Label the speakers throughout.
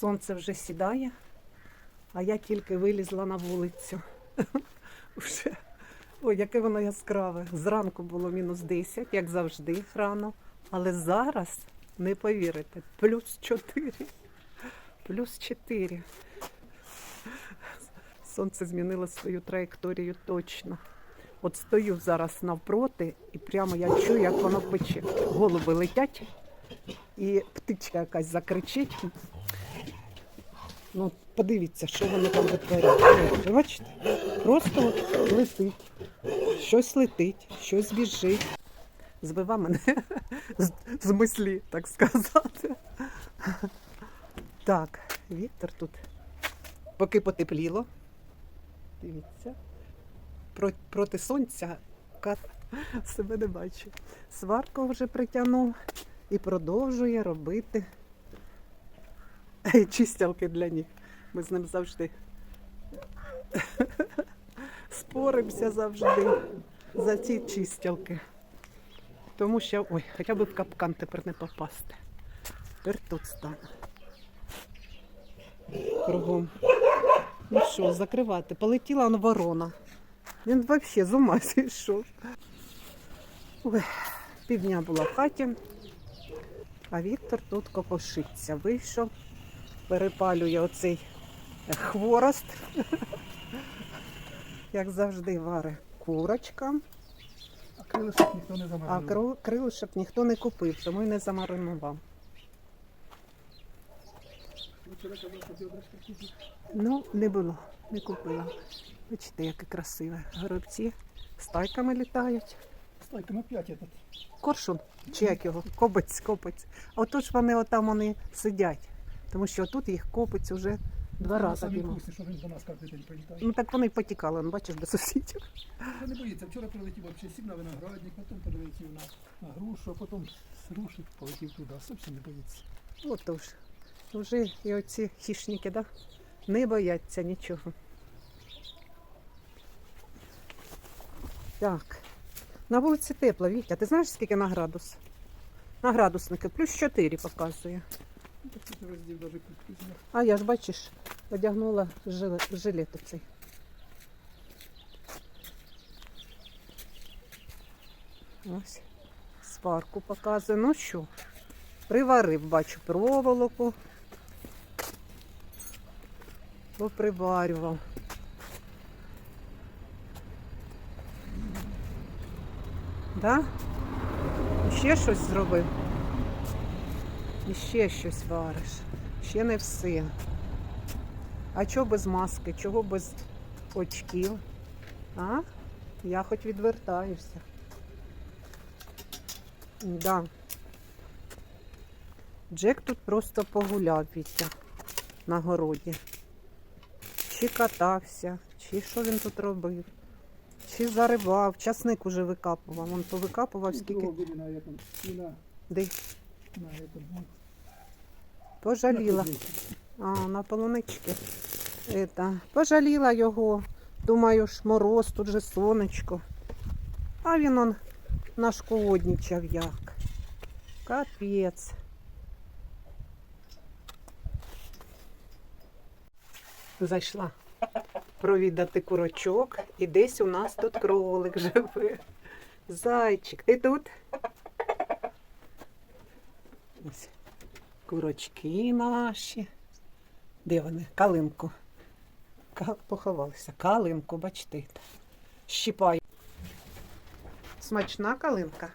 Speaker 1: Сонце вже сідає, а я тільки вилізла на вулицю. Вже. Ой, яке воно яскраве. Зранку було мінус 10, як завжди, рано. Але зараз, не повірите, плюс 4. Плюс 4. Сонце змінило свою траєкторію точно. От стою зараз навпроти, і прямо я чую, як воно пече. Голуби летять, і птичка якась закричить. Ну, подивіться, що вони там витворяють. Ви бачите? Просто летить. Щось летить, щось біжить. Збива мене з, з мислі, так сказати. Так, вітер тут. Поки потепліло. Дивіться. Про- проти сонця кат себе не бачу. Сварку вже притягнув і продовжує робити чистялки для ніг. Ми з ним завжди споримося завжди за ці чистялки. Тому що, ой, хоча б в капкан тепер не попасти. Тепер тут стану. Кругом. Ну що, закривати? Полетіла он ворона. Він взагалі з ума зійшов. Ой, півдня була в хаті, а Віктор тут копошиться. Вийшов, перепалює оцей хворост. Як завжди варе курочка,
Speaker 2: А крилишок ніхто не
Speaker 1: а
Speaker 2: замаринував.
Speaker 1: кру- крилишок ніхто не купив, тому й не замаринував. Ну, не було, не купила. Бачите, яке красиве. Горобці стайками літають.
Speaker 2: Стойка на 5 этот.
Speaker 1: Коршун, чи як його? Копець, копець. А отож вони отам вони сидять. Тому що тут їх копець уже два рази бігав.
Speaker 2: що він до нас кожен день прилітає.
Speaker 1: Ну так вони й потікали, ну, бачиш, до сусідів.
Speaker 2: Та не боїться, вчора прилетів взагалі сів на виноградник, потім прилетів на, на грушу, а потім з груші полетів туди. Зовсім не боїться.
Speaker 1: Отож. Вже і оці хищники, да? не бояться нічого. Так. На вулиці тепло, Вітя. Ти знаєш, скільки на градус? На градусники плюс 4 показує. А я ж бачиш, одягнула жилет, оцей. Ось сварку показує. Ну що, приварив, бачу, проволоку. Поприварював. Да? Ще щось зробив. І ще щось вариш. Ще не все. А чого без маски? Чого без очків? А? Я хоч відвертаюся. Да. Джек тут просто погуляв Вітя на городі. Чи катався, чи що він тут робив, чи заривав, часник уже викапував. Він повикапував скільки. Де?
Speaker 2: на этом,
Speaker 1: Пожаліла. А, на полунички. Это, пожаліла його. Думаю, ж мороз, тут же сонечко. А він он нашкоднічав як. Капець. Зайшла провідати курочок. І десь у нас тут кролик живе. Зайчик, ти тут? Ось. Курочки наші. Де вони? Калинку. Ка- Поховалися. Калинку, бачите. Щіпаю. Смачна калинка.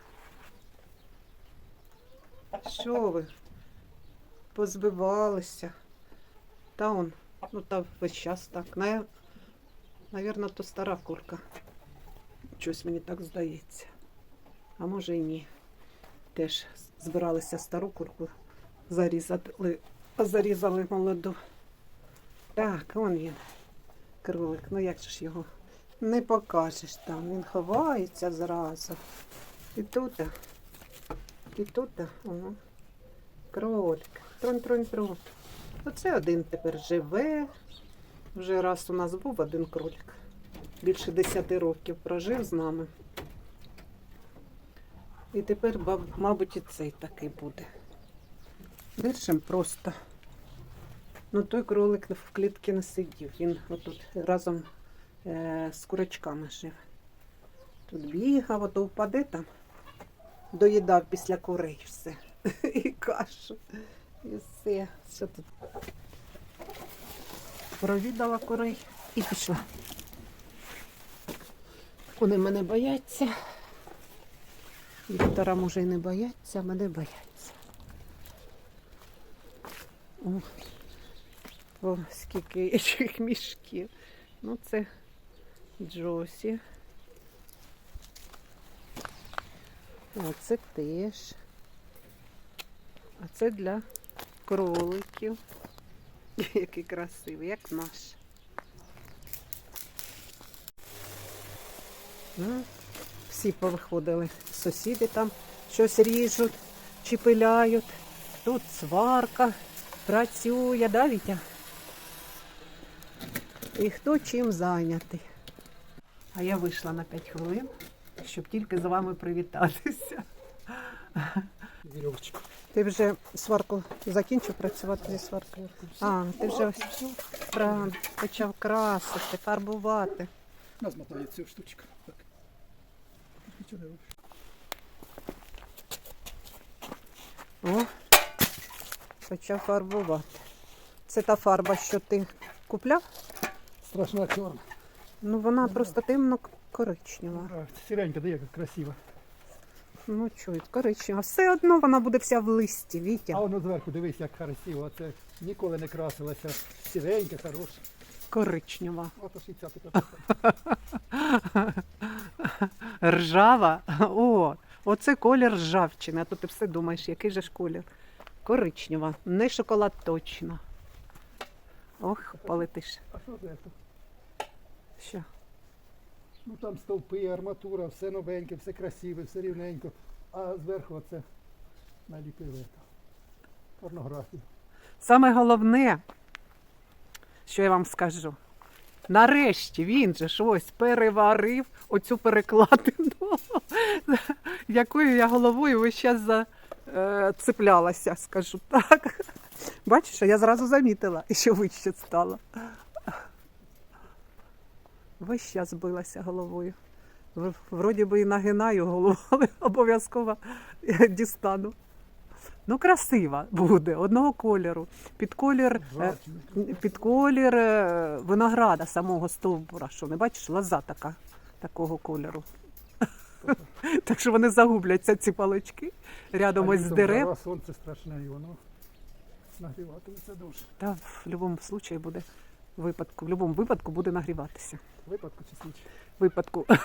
Speaker 1: Що ви? Позбивалися. Та он, ну та весь час так. На... Навірно, то стара курка. Щось мені так здається. А може і ні. Теж збиралися стару курку зарізали, зарізали молоду. Так, он він. Кролик. Ну як же ж його не покажеш там. Він ховається зразу. І тут, і тут, воно. Кролик. Трон, трон, трон. Оце один тепер живе. Вже раз у нас був один кролик. Більше 10 років прожив з нами. І тепер, мабуть, і цей такий буде. Вирішимо просто Ну той кролик в клітці не сидів. Він отут разом е, з курочками жив. Тут бігав, ото впаде там, доїдав після курей все. І кашу. І все. Що тут? Провідала курей і пішла. Вони мене бояться. Віктора може і не бояться, а мене бояться. О, о скільки цих мішків. Ну, це Джосі. О, це теж. А це для кроликів. Який красивий, як наш. Ну, всі повиходили. Сусіди там щось ріжуть чи пиляють. Тут сварка працює, да, Вітя? І хто чим зайнятий. А я вийшла на 5 хвилин, щоб тільки з вами привітатися.
Speaker 2: Вірьовочку.
Speaker 1: Ти вже сварку закінчив працювати зі сваркою? А, ти вже ось почав красити, фарбувати.
Speaker 2: Назмотає цю штучку. Так. Нічого не робиш.
Speaker 1: О, почав фарбувати. Це та фарба, що ти купляв?
Speaker 2: Страшна чорна.
Speaker 1: Ну вона просто темно коричнева.
Speaker 2: Сіренька, де яка красива.
Speaker 1: Ну чують, коричнева. Все одно вона буде вся в листі,
Speaker 2: А воно зверху дивись, як красиво. Це ніколи не красилася. Сіренька, хороша.
Speaker 1: Коричнева.
Speaker 2: Ото ж і ця тепер.
Speaker 1: Ржава. О, оце колір ржавчини. А то ти все думаєш, який же ж колір? Коричнева. Не шоколад точно. Ох, полетиш.
Speaker 2: А що зверху?
Speaker 1: Що?
Speaker 2: Ну там стовпи, арматура, все новеньке, все красиве, все рівненько. А зверху оце наліпили порнографію.
Speaker 1: Саме головне, що я вам скажу. Нарешті він же ж ось переварив оцю перекладину, якою я головою весь час зацеплялася, скажу так. Бачиш, я зразу замітила, і що вище стало. Весь час билася головою. Вроді би і нагинаю голову, але обов'язково дістану. Ну, красива буде, одного кольору. Під колір, е, під колір е, винограда самого стовбура. Що не бачиш, лоза така, такого кольору. Так що вони загубляться, ці палички, рядом ось з дерев.
Speaker 2: Сонце страшне і воно нагріватиметься дуже.
Speaker 1: Та в будь-якому випадку буде випадку, в будь-якому випадку буде нагріватися.
Speaker 2: Випадку чи случай?
Speaker 1: Випадку.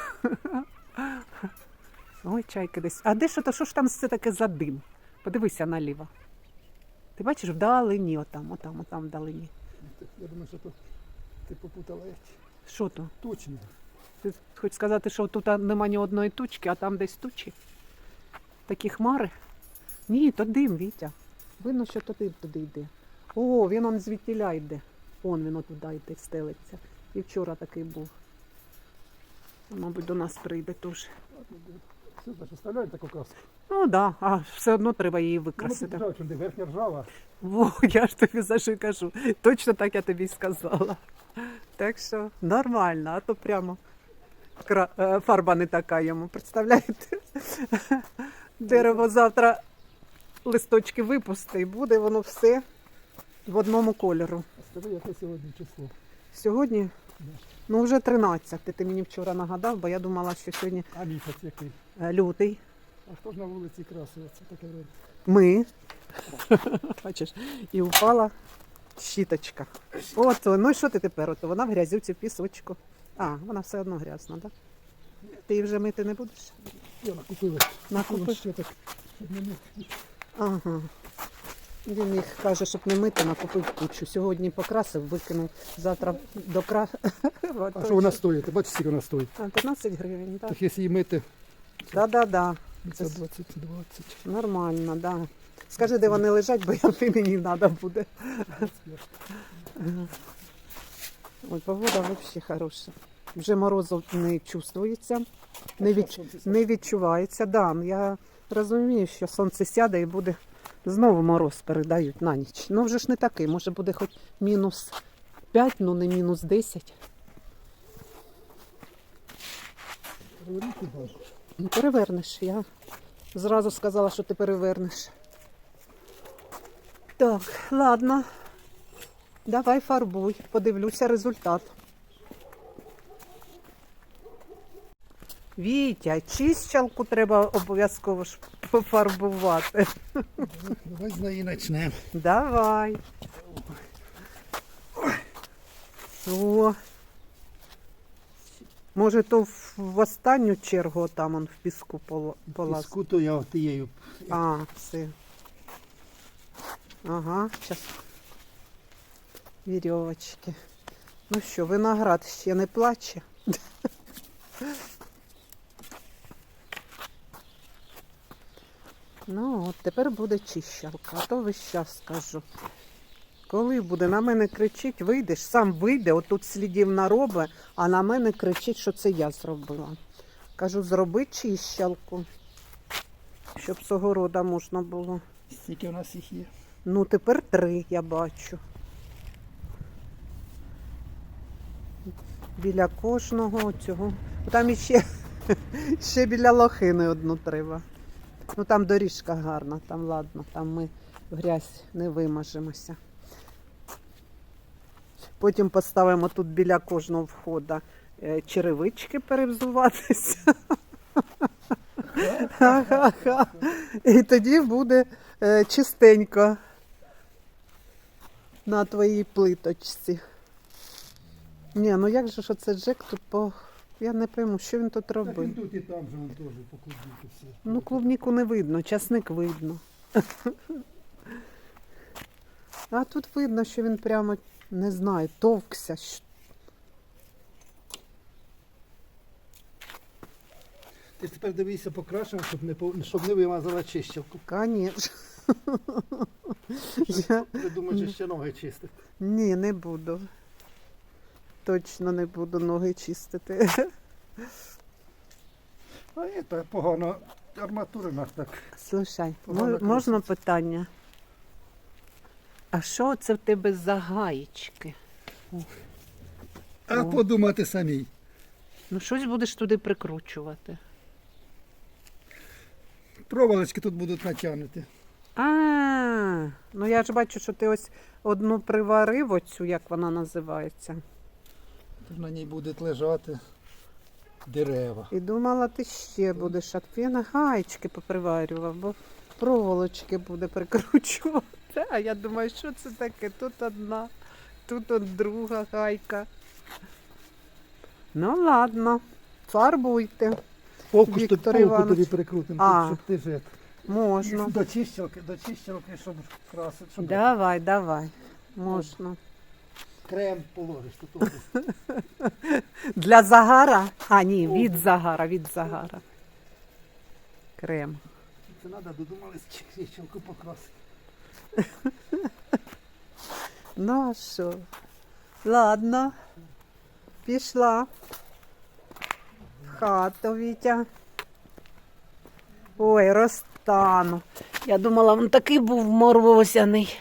Speaker 1: Ой, чайки десь. А де що то, що ж там це таке за дим? Подивися наліво. Ти бачиш вдалині, отам, отам, отам вдалині.
Speaker 2: Я думаю, що то ти попутала.
Speaker 1: Що то?
Speaker 2: Точно.
Speaker 1: Ти хочеш сказати, що тут нема ні одної тучки, а там десь тучі? Такі хмари? Ні, то дим, Вітя. Видно, що то дим туди йде. О, він он звідтіля йде. Он він туди йде, стелиться. І вчора такий був. Мабуть, до нас прийде теж.
Speaker 2: Все, значить, таку краску.
Speaker 1: Ну так, да, а все одно треба її викрасити.
Speaker 2: Ну, де верхня ржава.
Speaker 1: Во, я ж тобі за що кажу. Точно так я тобі й сказала. Так що нормально, а то прямо фарба не така йому. Представляєте? Дерево завтра листочки випусти і буде воно все в одному кольору.
Speaker 2: Скажи, яке сьогодні число?
Speaker 1: Сьогодні, ну вже 13, ти мені вчора нагадав, бо я думала, що сьогодні
Speaker 2: А місяць який?
Speaker 1: е, лютий.
Speaker 2: А хто ж на вулиці? Це таке время.
Speaker 1: Ми. Бачиш, і впала щіточка. От, ну і що ти тепер? От вона в грязюці, в пісочку. А, вона все одно грязна, так? Ти її вже мити не будеш?
Speaker 2: Я накупили.
Speaker 1: Накупив?
Speaker 2: Ще так. щоб не мив.
Speaker 1: Ага. Він їх каже, щоб не мити, накупив кучу. Сьогодні покрасив, викинув. Завтра докра...
Speaker 2: А що вона стоїть? Ти бачиш, скільки вона стоїть?
Speaker 1: А, 15 гривень, так.
Speaker 2: Так якщо її мити,
Speaker 1: Да-да-да.
Speaker 2: це 20, 20.
Speaker 1: Нормально, да. Скажи, де вони лежать, бо я мені треба буде. Ой, погода взагалі хороша. Вже морозу не чувствується, не, від... не відчувається. Да, я розумію, що сонце сяде і буде Знову мороз передають на ніч. Ну вже ж не такий, може буде хоч мінус 5, ну не мінус 10.
Speaker 2: Говоріть, Іван.
Speaker 1: Ну, перевернеш. Я зразу сказала, що ти перевернеш. Так, ладно. Давай фарбуй, подивлюся результат. Вітя, чищалку треба обов'язково ж пофарбувати.
Speaker 2: Давай з неї почнемо.
Speaker 1: Давай. О. Може, то в, в останню чергу там он в піску пола- полаз.
Speaker 2: Піску то я тією.
Speaker 1: А, все. Ага, зараз. Вірьовочки. Ну що, виноград ще не плаче. Ну, от тепер буде чищалка, а то весь час скажу. Коли буде на мене кричить, вийдеш, сам вийде, отут слідів наробе, а на мене кричить, що це я зробила. Кажу, зроби чищалку, щоб з огорода можна було.
Speaker 2: Скільки у нас їх є?
Speaker 1: Ну, тепер три я бачу. Біля кожного цього. Там іще, ще біля лохини одну треба. Ну там доріжка гарна, там ладно, там ми в грязь не вимажемося. Потім поставимо тут біля кожного входа е, черевички перевзуватися. І тоді буде е, чистенько на твоїй плиточці. Ні, ну як же ж оце Джек тут по. Я не пойму, що він тут
Speaker 2: Так він
Speaker 1: робив.
Speaker 2: тут і там же він теж покладіть все.
Speaker 1: Ну, клубніку не видно, часник видно. А тут видно, що він прямо, не знаю, товкся. щ-
Speaker 2: Ти ж тепер дивися покрашено, щоб не, пов- щоб не вимазала чищалку.
Speaker 1: Конечно. Я...
Speaker 2: Ти думаєш, що ще ноги чистити.
Speaker 1: Ні, не буду. Точно не буду ноги чистити.
Speaker 2: А є так погано. Арматура нас так.
Speaker 1: Слушай,
Speaker 2: Погано краситься.
Speaker 1: можна питання? А що це в тебе за гаєчки?
Speaker 2: А
Speaker 1: О.
Speaker 2: подумати самій.
Speaker 1: Ну, щось будеш туди прикручувати.
Speaker 2: Проволочки тут будуть натягнуті.
Speaker 1: А, ну я ж бачу, що ти ось одну приварив, оцю, як вона називається.
Speaker 2: На ній будуть лежати дерева.
Speaker 1: І думала, ти ще будеш, а ти на гаєчки поприварював, бо проволочки буде прикручувати. А я думаю, що це таке? Тут одна, тут от друга гайка. Ну ладно, фарбуйте.
Speaker 2: Полку,
Speaker 1: Віктор
Speaker 2: полку
Speaker 1: Іванович.
Speaker 2: тобі прикрутимо,
Speaker 1: А.
Speaker 2: щоб ти жит.
Speaker 1: Можна.
Speaker 2: До чищалки, до чищалки, щоб красити, щоб
Speaker 1: Давай, давай. Можна.
Speaker 2: Крем положиш тут.
Speaker 1: Для загара? А, ні, від загара, від загара. Крем.
Speaker 2: Це треба додумались чищалку покрасити.
Speaker 1: Ну а що? Ладно. Пішла. В хату, Вітя. Ой, розтану. Я думала, він такий був морозяний.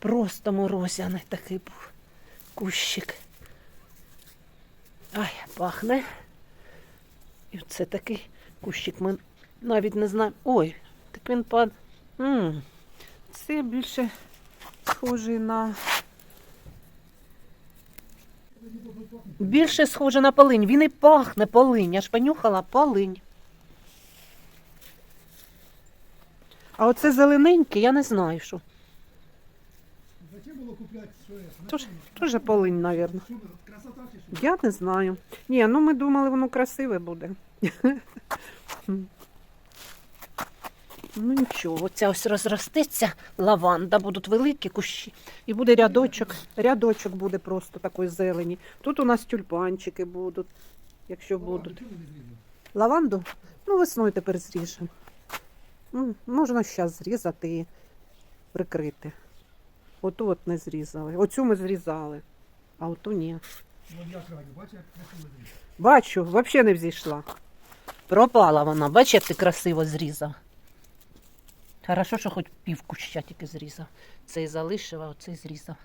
Speaker 1: Просто морозяний такий був кущик. Ай, пахне. І це такий кущик. Ми навіть не знаємо. Ой, так він пан. Це більше схожий на. Більше схоже на полинь. Він і пахне полинь. Я ж понюхала полинь. А оце зелененьке, я не знаю, що.
Speaker 2: Зачем було купляти що я?
Speaker 1: Тож, теж полинь, мабуть. Я не знаю. Ні, ну ми думали, воно красиве буде. Ну нічого, ця ось розростеться лаванда, будуть великі кущі. І буде рядочок. Рядочок буде просто такої зелені. Тут у нас тюльпанчики будуть, якщо будуть. Лаванду? Ну, весною тепер зріжемо. Можна зараз зрізати і прикрити. Оту от не зрізали. Оцю ми зрізали, а оту ні.
Speaker 2: Ну.
Speaker 1: Бачу, взагалі не взійшла. Пропала вона, бач, як ти красиво зрізав. Хорошо, що хоч півку ще тільки зрізав. Цей залишив, а оцей зрізав.